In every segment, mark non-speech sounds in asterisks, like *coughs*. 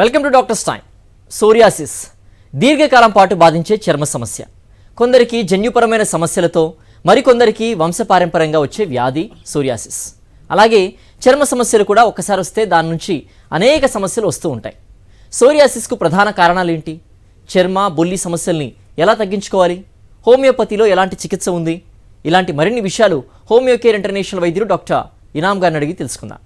Welcome to doctors time psoriasis దీర్ఘకాలం పాటు బాధించే చర్మ సమస్య. కొందరికి జన్యుపరమైన సమస్యలతో మరికొందరికి వంశపారంపరంగా వచ్చే వ్యాధి సోరియాసిస్ అలాగే చర్మ సమస్యలు కూడా ఒక్కసారి వస్తే దాని నుంచి అనేక సమస్యలు వస్తూ ఉంటాయి. సోరియాసిస్కు ప్రధాన కారణాలు ఏంటి? చర్మ బొల్లి సమస్యల్ని ఎలా తగ్గించుకోవాలి? హోమియోపతిలో ఎలాంటి చికిత్స ఉంది? ఇలాంటి మరిన్ని విషయాలు హోమియోకేర్ ఇంటర్నేషనల్ వైద్యులు డాక్టర్ ఇనామ్ గారిని అడిగి తెలుసుకుందాం.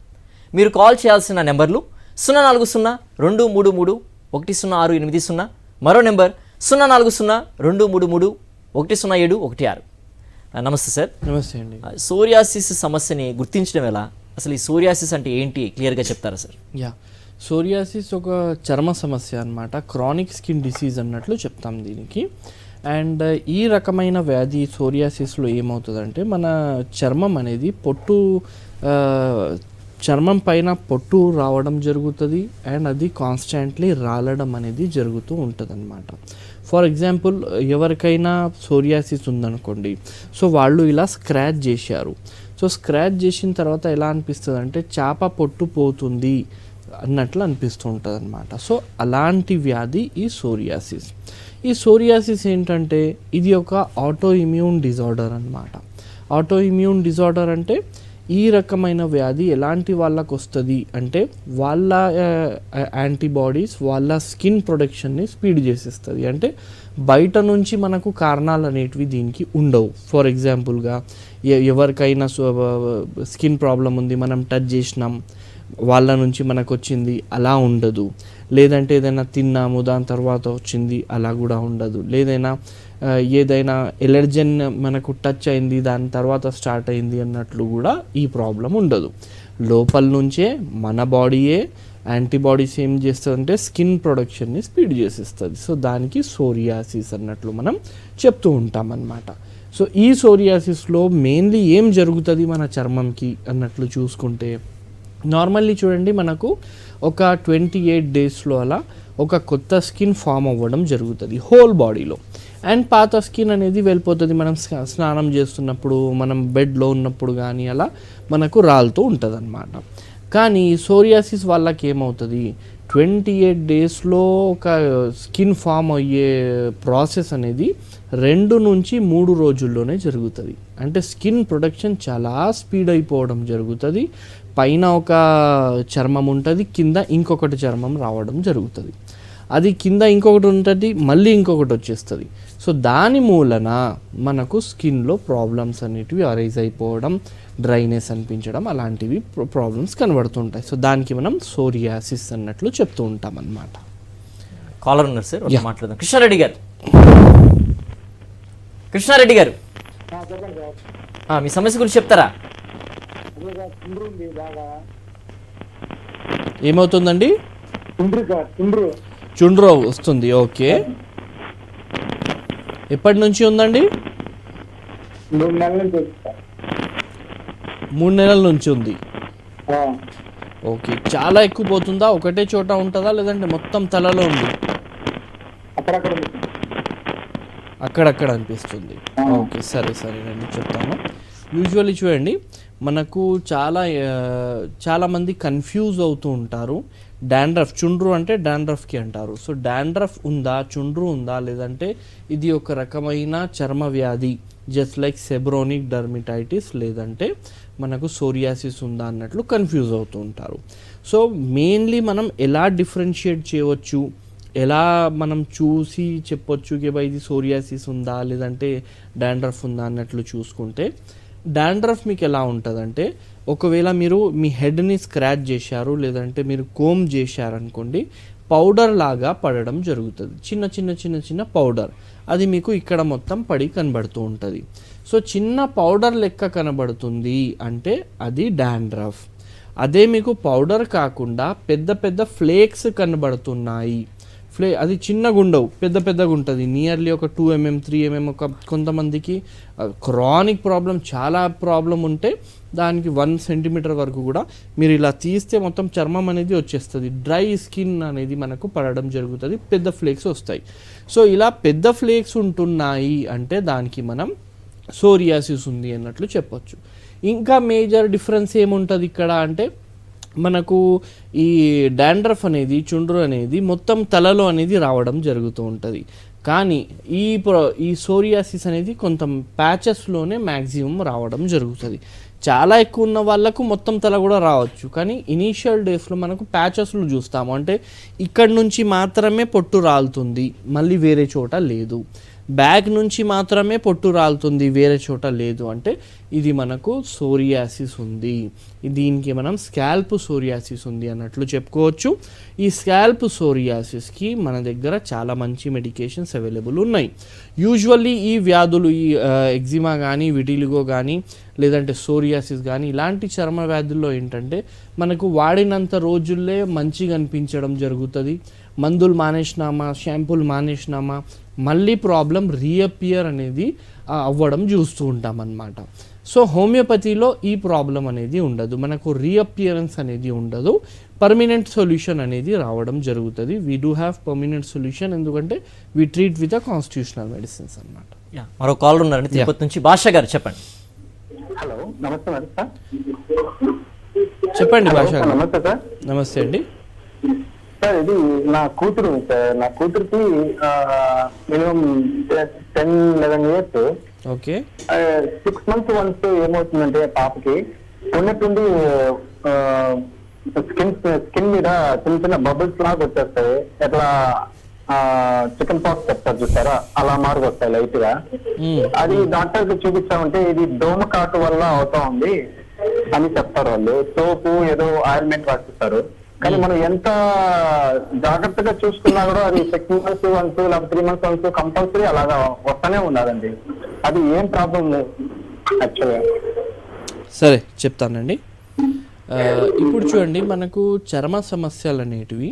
మీరు కాల్ చేయాల్సిన నెంబర్లు సున్నా నాలుగు సున్నా రెండు మూడు మూడు ఒకటి సున్నా ఆరు ఎనిమిది సున్నా. మరో నెంబర్ సున్నా నాలుగు సున్నా రెండు మూడు మూడు ఒకటి సున్నా ఏడు ఒకటి ఆరు. నమస్తే సార్. నమస్తే అండి. సోరియాసిస్ సమస్యని గుర్తించడం ఎలా? అసలు ఈ సోరియాసిస్ అంటే ఏంటి? క్లియర్గా చెప్తారా సార్? యా సోరియాసిస్ ఒక చర్మ సమస్య అన్నమాట. క్రానిక్ స్కిన్ డిసీజ్ అన్నట్లు చెప్తాం దీనికి. అండ్ ఈ రకమైన వ్యాధి సోరియాసిస్లో ఏమవుతుందంటే మన చర్మం అనేది పొట్టు చర్మం పైన పొట్టు రావడం జరుగుతుంది అండ్ అది కాన్స్టాంట్లీ రాలడం అనేది జరుగుతూ ఉంటుంది ఫర్ ఎగ్జాంపుల్ ఎవరికైనా సోరియాసిస్ ఉందనుకోండి సో వాళ్ళు ఇలా స్క్రాచ్ చేశారు. సో స్క్రాచ్ చేసిన తర్వాత ఎలా అనిపిస్తుంది అంటే చేప పొట్టు పోతుంది అన్నట్లు అనిపిస్తూ ఉంటుంది అనమాట సో అలాంటి వ్యాధి ఈ సోరియాసిస్ ఈ సోరియాసిస్ ఏంటంటే ఇది ఒక ఆటో ఇమ్యూన్ డిజార్డర్ అనమాట ఆటో ఇమ్యూన్ డిజార్డర్ అంటే ఈ రకమైన వ్యాధి ఎలాంటి వాళ్ళకు వస్తుంది అంటే వాళ్ళ యాంటీబాడీస్ వాళ్ళ స్కిన్ ప్రొడక్షన్ని స్పీడ్ చేసేస్తుంది. అంటే బయట నుంచి మనకు కారణాలు అనేటివి దీనికి ఉండవు. ఫర్ ఎగ్జాంపుల్గా ఎవరికైనా స్కిన్ ప్రాబ్లం ఉంది మనం టచ్ చేసినాం వాళ్ళ నుంచి మనకు వచ్చింది అలా ఉండదు. లేదంటే ఏదైనా తిన్నాము దాని తర్వాత వచ్చింది అలా కూడా ఉండదు. లేదైనా ఏదైనా ఎలర్జన్ మనకు టచ్ అయింది దాని తర్వాత స్టార్ట్ అయింది అన్నట్లు కూడా ఈ ప్రాబ్లం ఉండదు. లోపల నుంచే మన బాడీయే యాంటీబాడీస్ ఏం చేస్తుందంటే స్కిన్ ప్రొడక్షన్ని స్పీడ్ చేసేస్తుంది. సో దానికి సోరియాసిస్ అన్నట్లు మనం చెప్తూ ఉంటాం అన్నమాట సో ఈ సోరియాసిస్లో మెయిన్లీ ఏం జరుగుతుంది మన చర్మంకి అన్నట్లు చూసుకుంటే నార్మల్లీ చూడండి మనకు ఒక ట్వంటీ ఎయిట్ డేస్లో అలా ఒక కొత్త స్కిన్ ఫామ్ అవ్వడం జరుగుతుంది హోల్ బాడీలో. అండ్ పాత స్కిన్ అనేది వెళ్ళిపోతుంది. మనం స్నా- స్నానం చేస్తున్నప్పుడు మనం బెడ్లో ఉన్నప్పుడు కానీ అలా మనకు రాలుతూ ఉంటుంది అనమాట కానీ సోరియాసిస్ వాళ్ళకి ఏమవుతుంది? ట్వంటీ ఎయిట్ డేస్లో ఒక స్కిన్ ఫామ్ అయ్యే ప్రాసెస్ అనేది రెండు నుంచి మూడు రోజుల్లోనే జరుగుతుంది. అంటే స్కిన్ ప్రొడక్షన్ చాలా స్పీడ్ అయిపోవడం జరుగుతుంది. పైన ఒక చర్మం ఉంటుంది కింద ఇంకొకటి చర్మం రావడం జరుగుతుంది. అది కింద ఇంకొకటి ఉంటుంది మళ్ళీ ఇంకొకటి వచ్చేస్తుంది. సో దాని మూలన మనకు స్కిన్లో ప్రాబ్లమ్స్ అనేటివి అరైజ్ అయిపోవడం డ్రైనెస్ అనిపించడం అలాంటివి ప్రాబ్లమ్స్ కనబడుతుంటాయి. సో దానికి మనం సోరియాసిస్ అన్నట్లు చెప్తూ ఉంటాం అన్నమాట కాలర్ ఉన్నారు సార్ మాట్లాడదాం. కృష్ణారెడ్డి గారు. కృష్ణారెడ్డి గారు. ఆ, మీ సమస్య గురించి చెప్తారా? ఏమవుతుందండి? చుండ్రో వస్తుంది ఓకే. ఎప్పటి నుంచి ఉందండి? మూడు నెలల నుంచి ఉంది సార్ మూడు నెలల నుంచి ఉంది. ఆ, ఓకే చాలా ఎక్కువ పోతుందా? ఒకటే చోట ఉంటుందా? లేదంటే మొత్తం తలలో ఉంది? అక్కడక్కడ ఉంది. అక్కడక్కడ అనిపిస్తుంది. ఓకే సరే సరే నేను చెప్తాను. యూజువల్లీ చూడండి మనకు చాలా చాలామంది కన్ఫ్యూజ్ అవుతూ ఉంటారు. డాండ్రఫ్ చుండ్రు అంటే డాండ్రఫ్కి అంటారు. సో డాండ్రఫ్ ఉందా చుండ్రు ఉందా లేదంటే ఇది ఒక రకమైన చర్మ వ్యాధి జస్ట్ లైక్ సెబ్రోనిక్ డర్మిటైటిస్ లేదంటే మనకు సోరియాసిస్ ఉందా అన్నట్లు కన్ఫ్యూజ్ అవుతూ ఉంటారు. సో మెయిన్లీ మనం ఎలా డిఫరెన్షియేట్ చేయవచ్చు? ఎలా మనం చూసి చెప్పొచ్చు కి ఇది సోరియాసిస్ ఉందా లేదంటే డాండ్రఫ్ ఉందా అన్నట్లు చూసుకుంటే డాండ్రఫ్ మీకు ఎలా ఉంటుందంటే ఒకవేళ మీరు మీ హెడ్ని స్క్రాచ్ చేశారు లేదంటే మీరు కోమ్ చేశారనుకోండి పౌడర్ లాగా పడడం జరుగుతుంది. చిన్న చిన్న చిన్న చిన్న పౌడర్. అది మీకు ఇక్కడ మొత్తం పడి కనబడుతూ ఉంటుంది. సో చిన్న పౌడర్ లెక్క కనబడుతుంది అంటే అది డాండ్రఫ్. అదే మీకు పౌడర్ కాకుండా పెద్ద పెద్ద ఫ్లేక్స్ కనబడుతున్నాయి. ఫ్లే అది చిన్నగా ఉండవు పెద్ద పెద్దగా ఉంటుంది. నియర్లీ ఒక టూ ఎంఎం త్రీ ఎంఎం ఒక కొంతమందికి క్రానిక్ ప్రాబ్లం చాలా ప్రాబ్లం ఉంటే దానికి వన్ సెంటీమీటర్ వరకు కూడా మీరు ఇలా తీస్తే మొత్తం చర్మం అనేది వచ్చేస్తుంది. డ్రై స్కిన్ అనేది మనకు పడడం జరుగుతుంది పెద్ద ఫ్లేక్స్ వస్తాయి. సో ఇలా పెద్ద ఫ్లేక్స్ ఉంటున్నాయి అంటే దానికి మనం సోరియాసిస్ ఉంది అన్నట్లు చెప్పొచ్చు. ఇంకా మేజర్ డిఫరెన్స్ ఏముంటుంది ఇక్కడ అంటే మనకు ఈ డాండ్రఫ్ అనేది చుండ్రు అనేది మొత్తం తలలో అనేది రావడం జరుగుతూ ఉంటుంది. కానీ ఈ ప్రో ఈ సోరియాసిస్ అనేది కొంత ప్యాచెస్లోనే మ్యాక్సిమం రావడం జరుగుతుంది. చాలా ఎక్కువ ఉన్న వాళ్ళకు మొత్తం తల కూడా రావచ్చు. కానీ ఇనీషియల్ డేస్లో మనకు ప్యాచెస్లు చూస్తాము. అంటే ఇక్కడ నుంచి మాత్రమే పొట్టు రాలుతుంది. మళ్ళీ వేరే చోట లేదు. బ్యాగ్ నుంచి మాత్రమే పొట్టు రాలుతుంది వేరే చోట లేదు. అంటే ఇది మనకు సోరియాసిస్ ఉంది. దీనికి మనం స్కాల్ప్ సోరియాసిస్ ఉంది అన్నట్లు చెప్పుకోవచ్చు. ఈ స్కాల్ప్ సోరియాసిస్కి మన దగ్గర చాలా మంచి మెడికేషన్స్ అవైలబుల్ ఉన్నాయి. యూజువల్లీ ఈ వ్యాధులు ఈ ఎగ్జిమా కానీ విటిలిగో కానీ లేదంటే సోరియాసిస్ కానీ ఇలాంటి చర్మ వ్యాధుల్లో ఏంటంటే మనకు వాడినంత రోజుల్లే మంచిగా అనిపించడం జరుగుతుంది. మందులు మానేసినామా షాంపూలు మానేసినామా మళ్ళీ ప్రాబ్లం రీఅపియర్ అనేది అవ్వడం చూస్తూ ఉంటాం అన్నమాట సో హోమియోపతిలో ఈ ప్రాబ్లం అనేది ఉండదు. మనకు రీఅపియరెన్స్ అనేది ఉండదు. పర్మనెంట్ సొల్యూషన్ అనేది రావడం జరుగుతుంది. We do have permanent solution ఎందుకంటే we treat with a constitutional medicines అన్నమాట. యా, మరో కాలర్ ఉన్నారండి. తిరుపతి నుంచి భాష గారు చెప్పండి. హలో నమస్తే చెప్పండి భాష గారు. నమస్తే అండి. సార్ ఇది నా కూతురు ఉంది సార్. నా కూతురికి minimum ten eleven years. Okay. Six months once ఏమవుతుందంటే పాపకి ఉన్నట్టుండి స్కిన్ స్కిన్ మీద చిన్న చిన్న బబుల్స్ లాగా వచ్చేస్తాయి. ఎట్లా చికెన్ పాక్స్ చెప్తారు చూసారా? అలా మార్పు వస్తాయి లైట్గా. అది డాక్టర్కి చూపించామంటే ఇది దోమ కాటు వల్ల అవుతా ఉంది అని చెప్తారు వాళ్ళు. సోపు ఏదో ఆయిల్మెంట్ రాసిస్తారు. కానీ మనం ఎంత జాగ్రత్తగా చూసుకున్నా కూడా అది సిక్స్ మంత్స్ వన్స్ లేకపోతే త్రీ మంత్స్ వన్స్ కంపల్సరీ అలాగా వస్తానే ఉన్నారండి అది ఏం ప్రాబ్లం లేదు యాక్చువల్గా సరే చెప్తానండి. ఆ, ఇప్పుడు చూడండి మనకు చర్మ సమస్యలు అనేటివి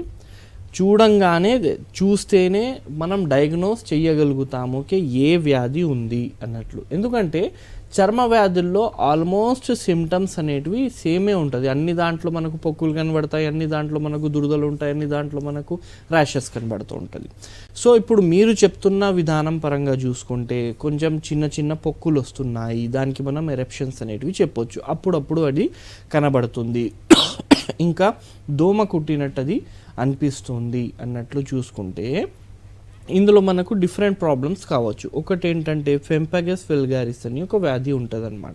చూడంగానే చూస్తేనే మనం డయాగ్నోస్ చేయగలుగుతాము ఓకే ఏ వ్యాధి ఉంది అన్నట్లు. ఎందుకంటే చర్మ వ్యాధుల్లో ఆల్మోస్ట్ సిమ్టమ్స్ అనేటివి సేమే ఉంటుంది. అన్ని దాంట్లో మనకు పొక్కులు కనబడతాయి అన్ని దాంట్లో మనకు దురదలు ఉంటాయి అన్ని దాంట్లో మనకు ర్యాషెస్ కనబడుతూ ఉంటుంది. సో ఇప్పుడు మీరు చెప్తున్న విధానం పరంగా చూసుకుంటే కొంచెం చిన్న చిన్న పొక్కులు వస్తున్నాయి. దానికి మనం ఎరప్షన్స్ అనేటివి చెప్పొచ్చు. అప్పుడప్పుడు అది కనబడుతుంది. ఇంకా దోమ కుట్టినట్టు అది అనిపిస్తుంది అన్నట్లు చూసుకుంటే ఇందులో మనకు డిఫరెంట్ ప్రాబ్లమ్స్ కావచ్చు. ఒకటి ఏంటంటే ఫెంపగస్ వెల్గారిస్ అని ఒక వ్యాధి ఉంటుందన్నమాట.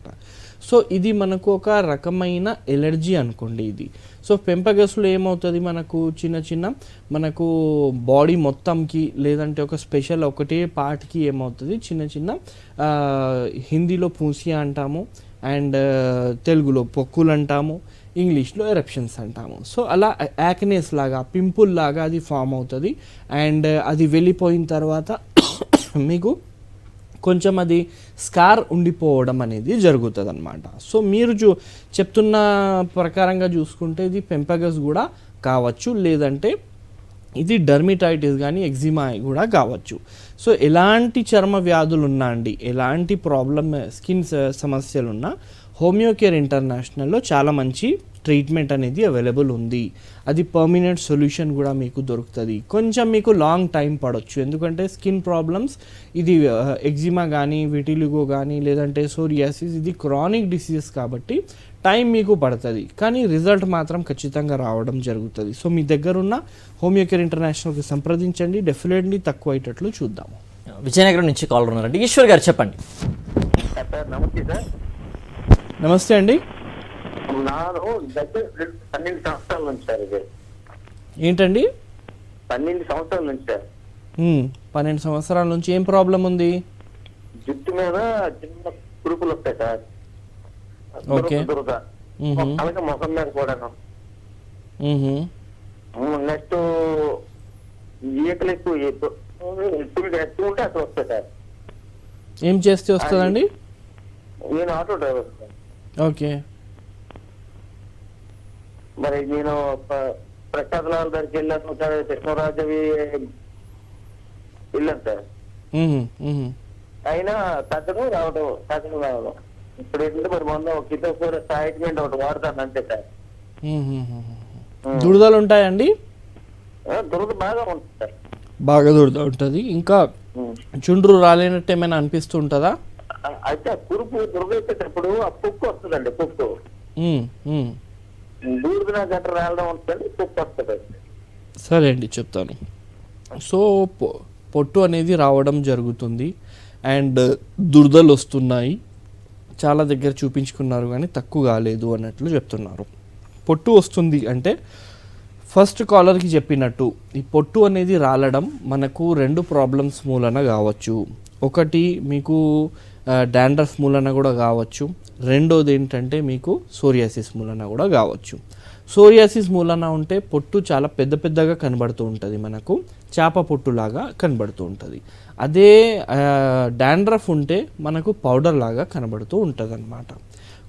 సో ఇది మనకు ఒక రకమైన ఎలర్జీ అనుకోండి ఇది. సో పెంపగస్లో ఏమవుతుంది మనకు చిన్న చిన్న మనకు బాడీ మొత్తంకి లేదంటే ఒక స్పెషల్ ఒకటే పార్ట్కి ఏమవుతుంది? చిన్న చిన్న హిందీలో పూసియా అంటాము అండ్ తెలుగులో పొక్కులు అంటాము. ఇంగ్లీష్లో ఎరప్షన్స్ అంటాము. సో అలా యాక్నేస్ లాగా పింపుల్ లాగా అది ఫామ్ అవుతుంది. అండ్ uh, అది వెళ్ళిపోయిన తర్వాత *coughs* మీకు కొంచెం అది స్కార్ ఉండిపోవడం అనేది జరుగుతుంది అనమాట సో మీరు చూ చెప్తున్న ప్రకారంగా చూసుకుంటే ఇది పెంపగస్ కూడా కావచ్చు. లేదంటే ఇది డర్మిటైటిస్ కానీ ఎగ్జిమా కూడా కావచ్చు. సో ఎలాంటి చర్మ వ్యాధులు ఉన్నా అండి ఎలాంటి ప్రాబ్లమ్ స్కిన్ uh, సమస్యలు ఉన్నా హోమియోకేర్ ఇంటర్నేషనల్లో చాలా మంచి ట్రీట్మెంట్ అనేది అవైలబుల్ ఉంది. అది పర్మనెంట్ సొల్యూషన్ కూడా మీకు దొరుకుతుంది. కొంచెం మీకు లాంగ్ టైం పడవచ్చు ఎందుకంటే స్కిన్ ప్రాబ్లమ్స్ ఇది ఎగ్జిమా కానీ విటిలిగో కానీ లేదంటే సోరియాసిస్ ఇది క్రానిక్ డిసీజెస్ కాబట్టి టైం మీకు పడుతుంది. కానీ రిజల్ట్ మాత్రం ఖచ్చితంగా రావడం జరుగుతుంది. సో మీ దగ్గర ఉన్న హోమియోకేర్ ఇంటర్నేషనల్కి సంప్రదించండి. డెఫినెట్లీ తక్కువ అయ్యేటట్లు చూద్దాము. విజయనగరం నుంచి కాలర్ ఉన్నారండి ఈశ్వర్ గారు చెప్పండి. సార్ నమస్తే సార్. నమస్తే అండి. పన్నెండు సంవత్సరాల నుంచి సార్ ఇది. ఏంటండి? పన్నెండు సంవత్సరాల నుంచి సార్. పన్నెండు సంవత్సరాల నుంచి ఏం ప్రాబ్లం ఉంది? జుట్టు మీద చిన్న కురుపులు వస్తాయి సార్. ఓకే. అలాగే ముఖం మీద కూడాను. మ్మ్. నెక్స్ట్ ఈకలు ఎక్కువ ఎక్కువ ఉంటే అసలు వస్తాయి సార్. ఏం చేస్తే వస్తుందండి? నేను ఆటో డ్రైవర్ సార్. ఓకే. మరి నేను ప్రసాద్ లాల్ దగ్గరికి వెళ్ళాను సార్ కృష్ణరాజవి వెళ్ళాను సార్. అయినా తగ్గడం రావడం తగ్గడం రావడం. ఇప్పుడు ఏంటంటే మరి మొన్న కూర ఆయింట్మెంట్ ఒకటి వాడతాను అంతే సార్. దురదలు ఉంటాయండి? దురద బాగా ఉంటుంది సార్. బాగా దురద ఉంటుంది. ఇంకా. చుండ్రు రాలేనట్టు ఏమైనా అనిపిస్తుంటుందా అయితే ఆ కురుపు ఆ పొక్కు వస్తుందండి పొక్కు. బూడిద గట్ర రావడం ఉంటుంది సరే అండి చెప్తాను. సో పొట్టు అనేది రావడం జరుగుతుంది అండ్ దురదలు వస్తున్నాయి. చాలా దగ్గర చూపించుకున్నారు కానీ తక్కువ కాలేదు అన్నట్లు చెప్తున్నారు. పొట్టు వస్తుంది అంటే ఫస్ట్ కాలర్కి చెప్పినట్టు ఈ పొట్టు అనేది రాలడం మనకు రెండు ప్రాబ్లమ్స్ మూలన కావచ్చు. ఒకటి మీకు డాండ్రఫ్ మూలన కూడా కావచ్చు. రెండోది ఏంటంటే మీకు సోరియాసిస్ మూలన కూడా కావచ్చు. సోరియాసిస్ మూలన ఉంటే పొట్టు చాలా పెద్ద పెద్దగా కనబడుతూ ఉంటుంది మనకు. చేప పొట్టులాగా కనబడుతూ ఉంటుంది. అదే డాండ్రఫ్ ఉంటే మనకు పౌడర్ లాగా కనబడుతూ ఉంటుంది అనమాట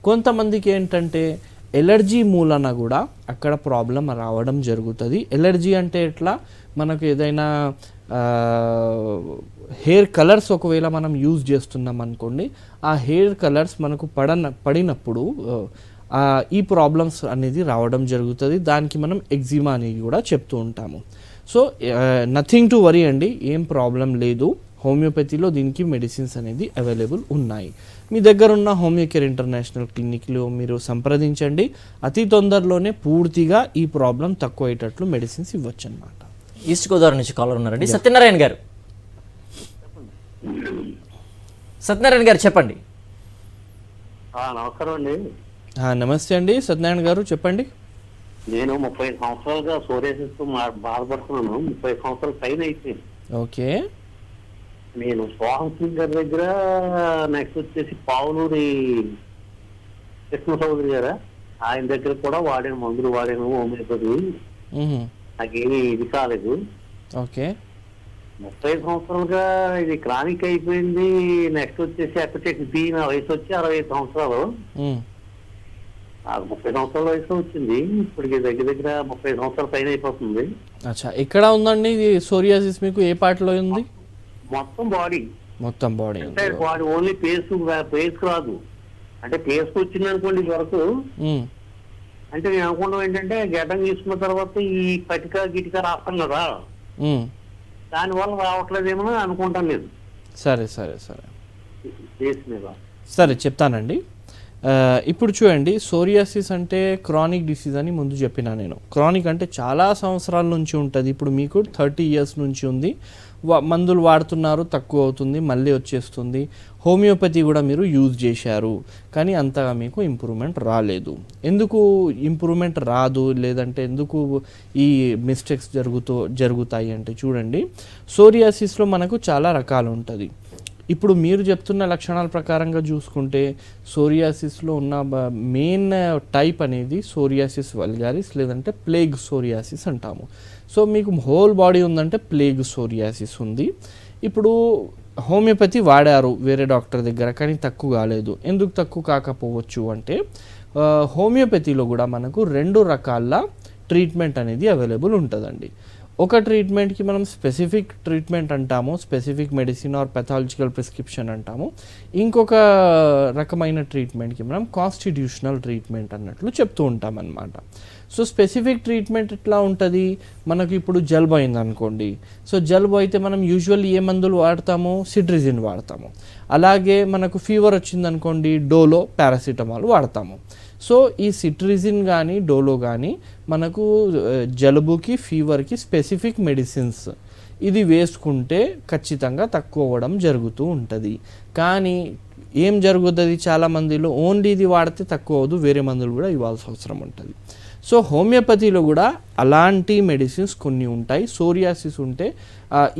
కొంతమందికి ఏంటంటే ఎలర్జీ మూలన కూడా అక్కడ ప్రాబ్లం రావడం జరుగుతుంది. ఎలర్జీ అంటే ఎట్లా? మనకు ఏదైనా హెయిర్ కలర్స్ ఒకవేళ మనం యూజ్ చేస్తున్నాం అనుకోండి ఆ హెయిర్ కలర్స్ మనకు పడన పడినప్పుడు ఈ ప్రాబ్లమ్స్ అనేది రావడం జరుగుతుంది. దానికి మనం ఎగ్జిమా అనేది కూడా చెప్తూ ఉంటాము. సో నథింగ్ టు వరీ అండి ఏం ప్రాబ్లం లేదు. హోమియోపతిలో దీనికి మెడిసిన్స్ అనేది అవైలబుల్ ఉన్నాయి. మీ దగ్గర ఉన్న హోమియోకేర్ ఇంటర్నేషనల్ క్లినిక్లో మీరు సంప్రదించండి. అతి తొందరలోనే పూర్తిగా ఈ ప్రాబ్లం తక్కువ అయ్యేటట్లు మెడిసిన్స్ ఇవ్వచ్చు అన్నమాట ఈస్ట్ గోదావరి నుంచి కాలర్ ఉన్నారండి. సత్యనారాయణ గారు. సత్యనారాయణ గారు చెప్పండి. నమస్కారం అండి. నమస్తే అండి. సత్యనారాయణ గారు చెప్పండి. నేను ముప్పై సంవత్సరాలుగా సోరేసిస్ బాధపడుతున్నాను. ముప్పై సంవత్సరాల పైన అయిపోయింది ఓకే. నేను సోహం సింగ్ గారి దగ్గర నెక్స్ట్ వచ్చేసి పావులూరి కృష్ణ చౌదరి గారా? ఆయన దగ్గర కూడా వాడాను మందులు వాడాను హోమియోపతి. నాకేమీ ఇది కాలేదు. ఓకే. ముప్పై సంవత్సరాలుగా ఇది క్రానిక్ అయిపోయింది. నెక్స్ట్ వచ్చేసి ఎక్కచెక్ బి నా వయసు వచ్చి అరవై ఐదు సంవత్సరాలు. నాకు ముప్పై సంవత్సరాల వయసు వచ్చింది. ఇప్పటికి దగ్గర దగ్గర ముప్పై సంవత్సరాల పైన అయిపోతుంది. అచ్చా ఎక్కడ ఉందండి ఇది సోరియాసిస్ మీకు? ఏ పార్ట్లో ఉంది? మొత్తం బాడీ. మొత్తం బాడీ అంటే బాడీ ఓన్లీ ఫేస్ ఫేస్ రాదు. అంటే ఫేస్ వచ్చింది అనుకోండి వరకు. అంటే నేను అనుకుంటాం ఏంటంటే గడ్డం తీసుకున్న తర్వాత ఈ పటిక గిటిక రాస్తాం కదా. దానివల్ల రావట్లేదేమో అని అనుకుంటాం లేదు సరే సరే సరే. సరే చెప్తానండి. ఇప్పుడు చూడండి సోరియాసిస్ అంటే క్రానిక్ డిసీజ్ అని ముందు చెప్పిన నేను. క్రానిక్ అంటే చాలా సంవత్సరాల నుంచి ఉంటుంది. ఇప్పుడు మీకు థర్టీ ఇయర్స్ నుంచి ఉంది. మందులు వాడుతున్నారు తక్కువ అవుతుంది మళ్ళీ వచ్చేస్తుంది. హోమియోపతి కూడా మీరు యూజ్ చేశారు. కానీ అంతగా మీకు ఇంప్రూవ్మెంట్ రాలేదు. ఎందుకు ఇంప్రూవ్మెంట్ రాదు? లేదంటే ఎందుకు ఈ మిస్టేక్స్ జరుగుతూ జరుగుతాయి అంటే చూడండి. సోరియాసిస్లో మనకు చాలా రకాలు ఉంటుంది. ఇప్పుడు మీరు చెప్తున్న లక్షణాల ప్రకారంగా చూసుకుంటే సోరియాసిస్లో ఉన్న మెయిన్ టైప్ అనేది సోరియాసిస్ వల్గారిస్ లేదంటే ప్లేగ్ సోరియాసిస్ అంటాము. సో మీకు హోల్ బాడీ ఉందంటే ప్లేగ్ సోరియాసిస్ ఉంది. ఇప్పుడు హోమియోపతి వాడారు వేరే డాక్టర్ దగ్గర కానీ తక్కువ కాలేదు. ఎందుకు తక్కువ కాకపోవచ్చు అంటే హోమియోపతిలో కూడా మనకు రెండు రకాల ట్రీట్మెంట్ అనేది అవైలబుల్ ఉంటుందండి. ఒక ట్రీట్మెంట్కి మనం స్పెసిఫిక్ ట్రీట్మెంట్ అంటాము specific medicine or pathological prescription అంటాము. ఇంకొక రకమైన ట్రీట్మెంట్కి మనం కాన్స్టిట్యూషనల్ ట్రీట్మెంట్ అన్నట్లు చెప్తూ ఉంటాం అన్నమాట సో స్పెసిఫిక్ ట్రీట్మెంట్ ఎట్లా ఉంటుంది? మనకు ఇప్పుడు జలుబు అయింది అనుకోండి సో జలుబు అయితే మనం యూజువల్లీ ఏ మందులు వాడతాము? సిట్రిజిన్ వాడతాము. అలాగే మనకు ఫీవర్ వచ్చింది అనుకోండి డోలో పారాసిటమాల్ వాడతాము. సో ఈ సిట్రిజిన్ కానీ డోలో కానీ మనకు జలుబుకి ఫీవర్కి స్పెసిఫిక్ మెడిసిన్స్. ఇది వేసుకుంటే ఖచ్చితంగా తక్కువ అవ్వడం జరుగుతూ ఉంటుంది. కానీ ఏం జరుగుతుంది చాలా మందిలో ఓన్లీ ఇది వాడితే తక్కువ అవ్వదు వేరే మందులు కూడా ఇవ్వాల్సిన అవసరం ఉంటుంది. సో హోమియోపతిలో కూడా అలాంటి మెడిసిన్స్ కొన్ని ఉంటాయి. సోరియాసిస్ ఉంటే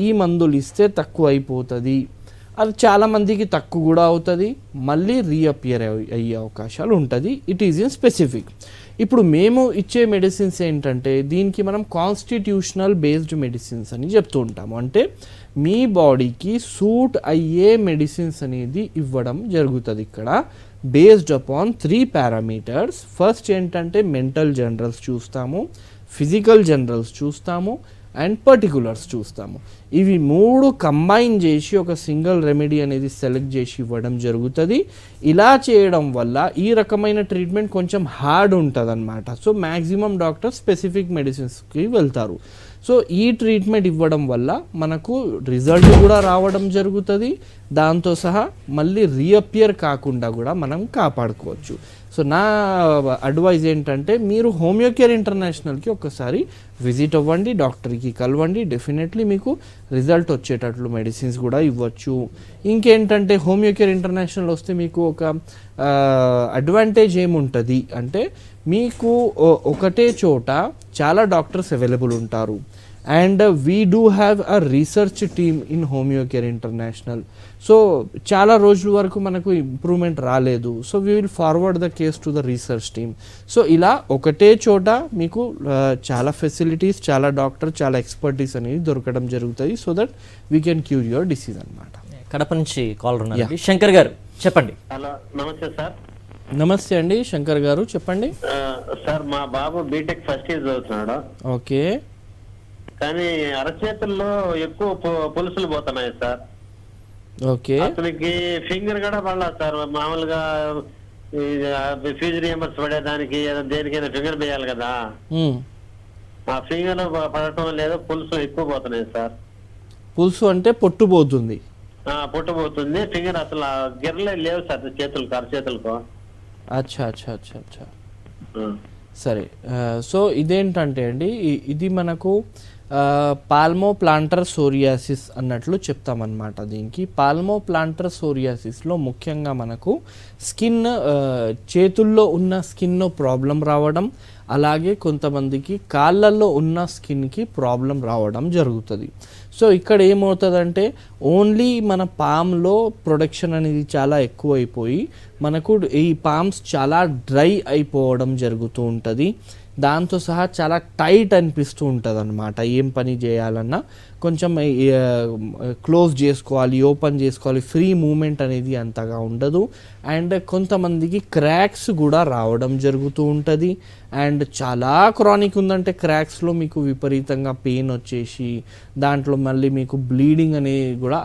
ఈ మందులు ఇస్తే తక్కువ అయిపోతుంది. అది చాలామందికి తక్కువ కూడా అవుతుంది మళ్ళీ రీఅపియర్ అయ్యే అవకాశాలు ఉంటుంది. ఇట్ ఈజ్ ఇన్ స్పెసిఫిక్ ఇప్పుడు మేము ఇచ్చే మెడిసిన్స్ ఏంటంటే దీనికి మనం కాన్స్టిట్యూషనల్ బేస్డ్ మెడిసిన్స్ అని చెప్తూ ఉంటాము. అంటే మీ బాడీకి సూట్ అయ్యే మెడిసిన్స్ అనేది ఇవ్వడం జరుగుతుంది ఇక్కడ. Based upon three parameters first ఏంటంటే మెంటల్ జనరల్స్ చూస్తాము ఫిజికల్ జనరల్స్ చూస్తాము అండ్ పర్టికులర్స్ చూస్తాము. ఇవి మూడు కంబైన్ చేసి ఒక సింగిల్ రెమెడీ అనేది సెలెక్ట్ చేసి ఇవ్వడం జరుగుతుంది. ఇలా చేయడం వల్ల ఈ రకమైన ట్రీట్మెంట్ కొంచెం హార్డ్ ఉంటుంది అనమాట సో మ్యాక్సిమం డాక్టర్ స్పెసిఫిక్ మెడిసిన్స్కి వెళ్తారు. సో ఈ ట్రీట్మెంట్ ఇవ్వడం వల్ల మనకు రిజల్ట్ కూడా రావడం జరుగుతుంది. దాంతో సహా మళ్ళీ రీఅపియర్ కాకుండా కూడా మనం కాపాడుకోవచ్చు. సో నా అడ్వైజ్ ఏంటంటే మీరు హోమియోకేర్ ఇంటర్నేషనల్కి ఒకసారి విజిట్ అవ్వండి డాక్టర్కి కలవండి డెఫినెట్లీ మీకు రిజల్ట్ వచ్చేటట్లు మెడిసిన్స్ కూడా ఇవ్వచ్చు. ఇంకేంటంటే హోమియోకేర్ ఇంటర్నేషనల్ వస్తే మీకు ఒక అడ్వాంటేజ్ ఏముంటుంది? అంటే మీకు ఒకటే చోట చాలా డాక్టర్స్ అవైలబుల్ ఉంటారు. And we do have a research team in Homeocare International so చాలా రోజుల వరకు మనకు ఇంప్రూవ్మెంట్ రాలేదు. So we will forward the case to the research team so ఇలా ఒకటే చోట మీకు ఆ, చాలా ఫెసిలిటీస్ చాలా డాక్టర్ చాలా ఎక్స్పర్టీస్ అనేది దొరకడం జరుగుతుంది so that we can cure your disease అనమాట కడప నుంచి కాల్ ఉన్నారండి శంకర్ గారు చెప్పండి. హలో నమస్తే సార్. నమస్తే అండి శంకర్ గారు చెప్పండి. ఆ, సార్ మా బాబు బీటెక్ ఫస్ట్ ఇయర్ చదువుతున్నాడు. ఓకే కానీ అరచేతుల్లో ఎక్కువ పులుసులు పోతున్నాయి సార్. ఓకే. అతనికి ఫింగర్ కూడా పడలా సార్. మామూలుగా ఫీజు రియంబర్స్ పడేదానికి దేనికైనా ఫింగర్ వేయాలి కదా. ఆ ఫింగర్ పడటం లేదు పులుసు ఎక్కువ పోతున్నాయి సార్. పులుసు అంటే పొట్టుపోతుంది ఆ పుట్టబోతుంది ఫింగర్ అసలు గిర్రలే లేవు సార్ చేతులకు అరచేతులకు. అచ్చా అచ్చా అచ్చా అచ్చా. సరే. సో ఇదేంటంటే అండి ఇది మనకు పాల్మో ప్లాంటర్ సోరియాసిస్ అన్నట్లు చెప్తామన్నమాట దీనికి. పాల్మో ప్లాంటర్ సోరియాసిస్లో ముఖ్యంగా మనకు స్కిన్ చేతుల్లో ఉన్న స్కిన్లో ప్రాబ్లం రావడం అలాగే కొంతమందికి కాళ్ళల్లో ఉన్న స్కిన్కి ప్రాబ్లం రావడం జరుగుతుంది. సో ఇక్కడ ఏమవుతుందంటే ఓన్లీ మన పామ్లో ప్రొడక్షన్ అనేది చాలా ఎక్కువైపోయి మనకు ఈ పామ్స్ చాలా డ్రై అయిపోవడం జరుగుతూ ఉంటుంది. దాంతో సహా చాలా టైట్ అనిపిస్తూ ఉంటుంది అనమాట ఏం పని చేయాలన్నా కొంచెం క్లోజ్ చేసుకోవాలి ఓపెన్ చేసుకోవాలి ఫ్రీ మూమెంట్ అనేది అంతగా ఉండదు. అండ్ కొంతమందికి క్రాక్స్ కూడా రావడం జరుగుతూ ఉంటుంది. అండ్ చాలా క్రానిక్ ఉందంటే క్రాక్స్లో మీకు విపరీతంగా పెయిన్ వచ్చేసి దాంట్లో మళ్ళీ మీకు బ్లీడింగ్ అనేది కూడా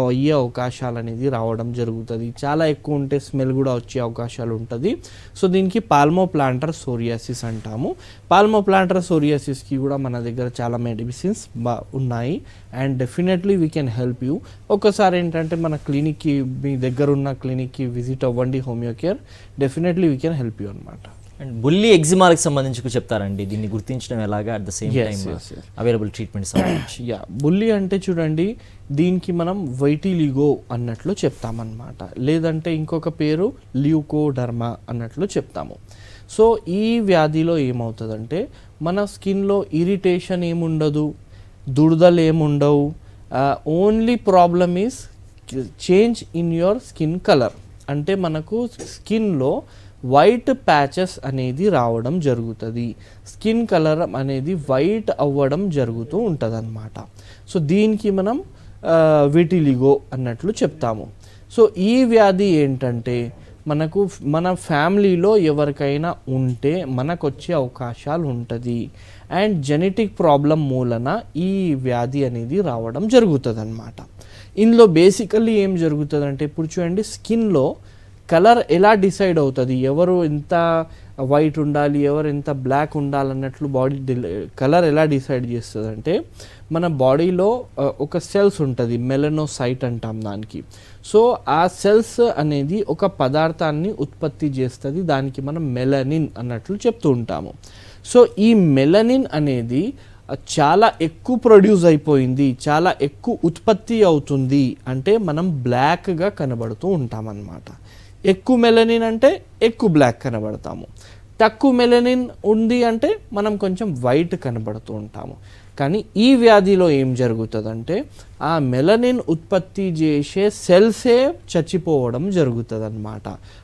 అయ్యే అవకాశాలు అనేది రావడం జరుగుతుంది. చాలా ఎక్కువ ఉంటే స్మెల్ కూడా వచ్చే అవకాశాలు ఉంటుంది. సో దీనికి పాల్మో ప్లాంటర్ సోరియాసిస్ అంటాము. పాల్మో ప్లాంటర్ సోరియాసిస్కి కూడా మన దగ్గర చాలా మెడిసిన్స్ బా ఉన్నాయి. And definitely we can help you ఒక్కసారి ఏంటంటే మన క్లినిక్కి మీ దగ్గర ఉన్న క్లినిక్కి విజిట్ అవ్వండి Homeo Care definitely we can help you అనమాట అండ్ బుల్లి ఎగ్జిమాలకు సంబంధించి చెప్తారండి. దీన్ని గుర్తించడం ఎలాగా at the same Yes, time yes, yes. Available treatment yeah బుల్లి అంటే చూడండి దీనికి మనం వైటిలిగో అన్నట్లు చెప్తామన్నమాట. లేదంటే ఇంకొక పేరు ల్యూకోడర్మా అన్నట్లు చెప్తాము. సో ఈ వ్యాధిలో ఏమవుతుందంటే మన స్కిన్లో ఇరిటేషన్ ఏముండదు? దురదలు ఏముండవు. Only problem is change in your skin colour అంటే మనకు స్కిన్లో వైట్ ప్యాచెస్ అనేది రావడం జరుగుతుంది. స్కిన్ కలర్ అనేది వైట్ అవ్వడం జరుగుతూ ఉంటుంది సో దీనికి మనం విటిలిగో అన్నట్లు చెప్తాము. సో ఈ వ్యాధి ఏంటంటే మనకు మన ఫ్యామిలీలో ఎవరికైనా ఉంటే మనకు వచ్చే అవకాశాలు ఉంటుంది అండ్ జెనెటిక్ ప్రాబ్లం మూలన ఈ వ్యాధి అనేది రావడం జరుగుతుంది అనమాట ఇందులో బేసికల్లీ ఏం జరుగుతుందంటే ఇప్పుడు చూడండి స్కిన్లో కలర్ ఎలా డిసైడ్ అవుతుంది ఎవరు ఎంత వైట్ ఉండాలి ఎవరు ఎంత బ్లాక్ ఉండాలన్నట్లు బాడీ కలర్ ఎలా డిసైడ్ చేస్తుంది అంటే మన బాడీలో ఒక సెల్స్ ఉంటుంది మెలనోసైట్ అంటాం దానికి. సో ఆ సెల్స్ అనేది ఒక పదార్థాన్ని ఉత్పత్తి చేస్తుంది దానికి మనం మెలనిన్ అన్నట్లు చెప్తూ ఉంటాము. సో ఈ మెలనిన్ అనేది చాలా ఎక్కువ ప్రొడ్యూస్ అయిపోయింది చాలా ఎక్కువ ఉత్పత్తి అవుతుంది అంటే మనం బ్లాక్గా కనబడుతూ ఉంటామన్నమాట. ఎక్కువ మెలనిన్ అంటే ఎక్కువ బ్లాక్ కనబడతాము. తక్కువ మెలనిన్ ఉంది అంటే మనం కొంచెం వైట్ కనబడుతూ ఉంటాము. కానీ ఈ వ్యాధిలో ఏం జరుగుతుందంటే ఆ మెలనిన్ ఉత్పత్తి చేసే సెల్సే చచ్చిపోవడం జరుగుతుంది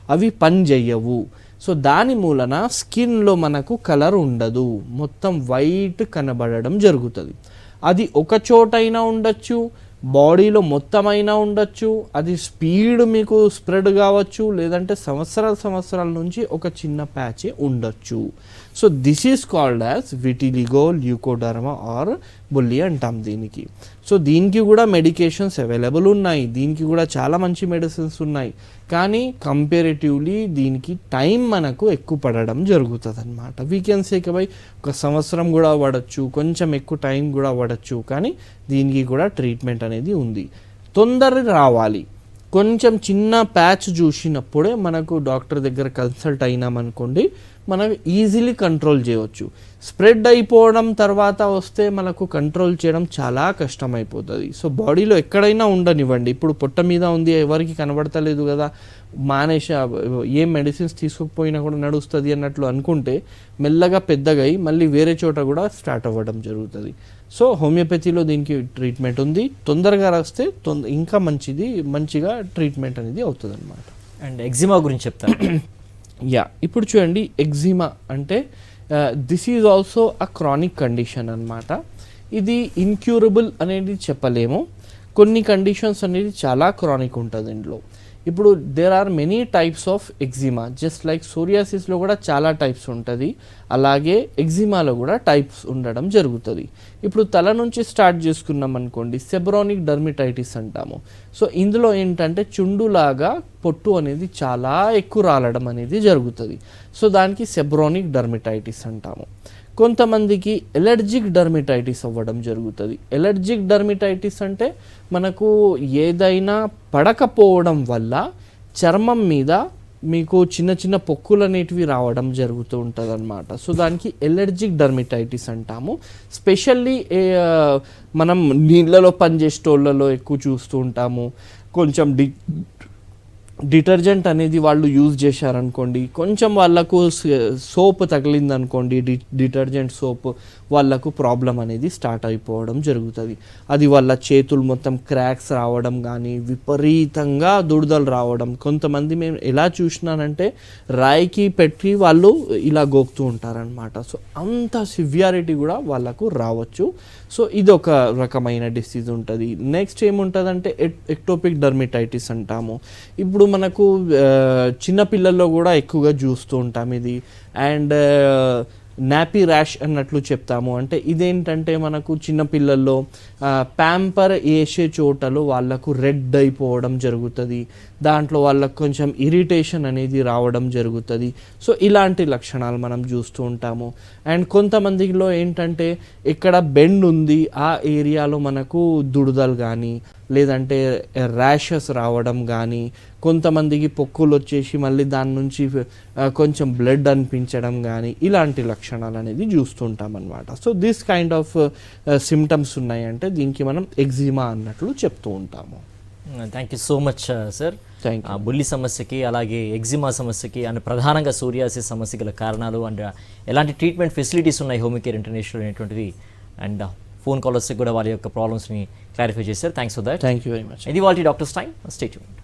అవి పని చెయ్యవు సో దాని మూలన స్కిన్లో మనకు కలర్ ఉండదు. మొత్తం వైట్ కనబడడం జరుగుతుంది. అది ఒక చోటైనా ఉండొచ్చు బాడీలో మొత్తమైనా ఉండొచ్చు అది స్పీడ్ మీకు స్ప్రెడ్ కావచ్చు లేదంటే సంవత్సరాల సంవత్సరాల నుంచి ఒక చిన్న ప్యాచే ఉండొచ్చు. So this is called as vitiligo leucoderma or బుల్లి అంటాం దీనికి. సో దీనికి కూడా మెడికేషన్స్ అవైలబుల్ ఉన్నాయి. దీనికి కూడా చాలా మంచి మెడిసిన్స్ ఉన్నాయి. కానీ కంపేరేటివ్లీ దీనికి టైం మనకు ఎక్కువ పడడం జరుగుతుంది అనమాట వీకెండ్స్ బై ఒక సంవత్సరం కూడా పడచ్చు కొంచెం ఎక్కువ టైం కూడా పడచ్చు కానీ దీనికి కూడా ట్రీట్మెంట్ అనేది ఉంది. తొందర రావాలి. కొంచెం చిన్న ప్యాచ్ చూసినప్పుడే మనకు డాక్టర్ దగ్గర కన్సల్ట్ అయినామనుకోండి మనం ఈజీలీ కంట్రోల్ చేయవచ్చు. స్ప్రెడ్ అయిపోవడం తర్వాత వస్తే మనకు కంట్రోల్ చేయడం చాలా కష్టం అయిపోతుంది సో బాడీలో ఎక్కడైనా ఉండనివ్వండి. ఇప్పుడు పొట్ట మీద ఉంది ఎవరికి కనబడతలేదు కదా మానేసా ఏ మెడిసిన్స్ తీసుకోకపోయినా కూడా నడుస్తుంది అన్నట్లు అనుకుంటే మెల్లగా పెద్దగా మళ్ళీ వేరే చోట కూడా స్టార్ట్ అవ్వడం జరుగుతుంది. సో హోమియోపతిలో దీనికి ట్రీట్మెంట్ ఉంది. తొందరగా రాస్తే తొంద ఇంకా మంచిది మంచిగా ట్రీట్మెంట్ అనేది అవుతుంది అనమాట అండ్ ఎగ్జిమా గురించి చెప్తాను యా ఇప్పుడు చూడండి ఎగ్జిమా అంటే this is also a chronic condition అన్నమాట. ఇది ఇన్క్యూరబుల్ అనేది చెప్పలేము. కొన్ని కండిషన్స్ అనేది చాలా క్రానిక్ ఉంటుంది ఇందులో. ఇప్పుడు there are many types of eczema just like సోరియాసిస్లో కూడా చాలా టైప్స్ ఉంటుంది. అలాగే ఎగ్జిమాలో కూడా టైప్స్ ఉండడం జరుగుతుంది. ఇప్పుడు తల నుంచి స్టార్ట్ చేసుకున్నాం అనుకోండి సెబ్రానిక్ డర్మిటైటిస్ అంటాము. సో ఇందులో ఏంటంటే చుండులాగా పొట్టు అనేది చాలా ఎక్కువ రాలడం అనేది జరుగుతుంది. సో దానికి సెబ్రానిక్ డర్మిటైటిస్ అంటాము. కొంతమందికి ఎలర్జిక్ డర్మిటైటిస్ అవ్వడం జరుగుతుంది. ఎలర్జిక్ డర్మిటైటిస్ అంటే మనకు ఏదైనా పడకపోవడం వల్ల చర్మం మీద మీకు చిన్న చిన్న పొక్కులు అనేటివి రావడం జరుగుతూ ఉంటుంది అనమాట సో దానికి ఎలర్జిక్ డర్మిటైటిస్ అంటాము. స్పెషల్లీ మనం నీళ్ళలో పనిచేసేటోళ్ళలో ఎక్కువ చూస్తూ ఉంటాము. కొంచెం డి డిటర్జెంట్ అనేది వాళ్ళు యూజ్ చేశారనుకోండి కొంచెం వాళ్ళకు సోప్ తగిలిందనుకోండి డి డిటర్జెంట్ సోప్ వాళ్ళకు ప్రాబ్లం అనేది స్టార్ట్ అయిపోవడం జరుగుతుంది. అది వాళ్ళ చేతులు మొత్తం క్రాక్స్ రావడం కానీ విపరీతంగా దురదలు రావడం కొంతమంది మేము ఎలా చూసినానంటే రాయికి పెట్టి వాళ్ళు ఇలా గోకుతూ ఉంటారనమాట సో అంత సివియారిటీ కూడా వాళ్ళకు రావచ్చు. సో ఇది ఒక రకమైన డిసీజ్ ఉంటుంది. నెక్స్ట్ ఏముంటుందంటే ఎక్టోపిక్ డర్మిటైటిస్ అంటాము. ఇప్పుడు మనకు చిన్నపిల్లల్లో కూడా ఎక్కువగా చూస్తూ ఉంటాం ఇది. అండ్ నాపీ ర్యాష్ అన్నట్లు చెప్తాము. అంటే ఇదేంటంటే మనకు చిన్నపిల్లల్లో ప్యాంపర్ వేసే చోటలో వాళ్ళకు రెడ్ అయిపోవడం జరుగుతుంది. దాంట్లో వాళ్ళకు కొంచెం ఇరిటేషన్ అనేది రావడం జరుగుతుంది. సో ఇలాంటి లక్షణాలు మనం చూస్తూ ఉంటాము. అండ్ కొంతమందిలో ఏంటంటే ఇక్కడ బెండ్ ఉంది ఆ ఏరియాలో మనకు దుడుదలు కానీ లేదంటే ర్యాషెస్ రావడం కానీ కొంతమందికి పొక్కులు వచ్చేసి మళ్ళీ దాని నుంచి కొంచెం బ్లడ్ అనిపించడం కానీ ఇలాంటి లక్షణాలు అనేది చూస్తుంటాం అనమాట so this kind of symptoms ఉన్నాయంటే దీనికి మనం ఎగ్జిమా అన్నట్లు చెప్తూ ఉంటాము. Thank you so much sir. Thank బుల్లి సమస్యకి అలాగే ఎగ్జిమా సమస్యకి అండ్ ప్రధానంగా సూర్యాసిస్ సమస్య గల కారణాలు అండ్ ఎలాంటి ట్రీట్మెంట్ ఫెసిలిటీస్ ఉన్నాయి హోమికేర్ ఇంటర్నేషనల్ అనేటువంటిది అండ్ ఫోన్ కాలర్స్కి కూడా వాళ్ళ యొక్క ప్రాబ్లమ్స్ని clarification, sir. Thanks for that. Thank you very much. Idivaldi Doctor's Time. Stay tuned.